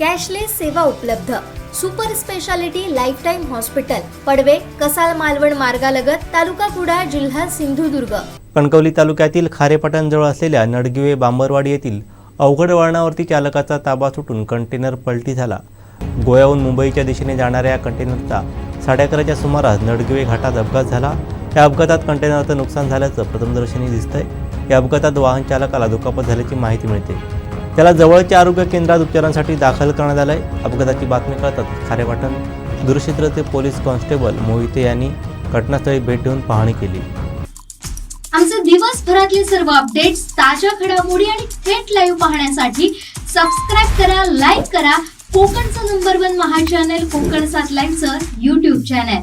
cashless सेवा उपलब्ध. Super speciality life time hospital Padve Kasal Malvan मार्गालगत तालुका कुडाळ जिल्हा सिंधुदुर्ग. कणकवली तालुक्यातील खारेपाटणजवळ असलेल्या नडगिवे बांबरवाडी येथील अवघड वळणावरती चालकाचा ताबा सुटून कंटेनर पलटी झाला. गोव्याहून मुंबईच्या दिशेने जाणाऱ्या या कंटेनरचा साडे अकराच्या सुमारास नडगिवे घाटात अपघात झाला. या अपघातात कंटेनरचं नुकसान झाल्याचं प्रथमदर्शनी दिसतंय. या अपघातात वाहन चालकाला दुखापत झाल्याची माहिती मिळते. त्याला जवळच्या आरोग्य केंद्रात उपचारांसाठी दाखल करण्यात आलंय. अपघाताची बातमी कळतात खारेपाटण दूरक्षेत्राचे पोलीस कॉन्स्टेबल मोहिते यांनी घटनास्थळी भेट देऊन पाहणी केली. आमचे दिवसभरातले सर्व अपडेट्स ताज्या घडामोडी आणि थेट लाईव्ह पाहण्यासाठी सबस्क्राईब करा लाईक करा. कोकणचं नंबर वन महा चॅनल कोकण सात लाईनचं युट्यूब चॅनल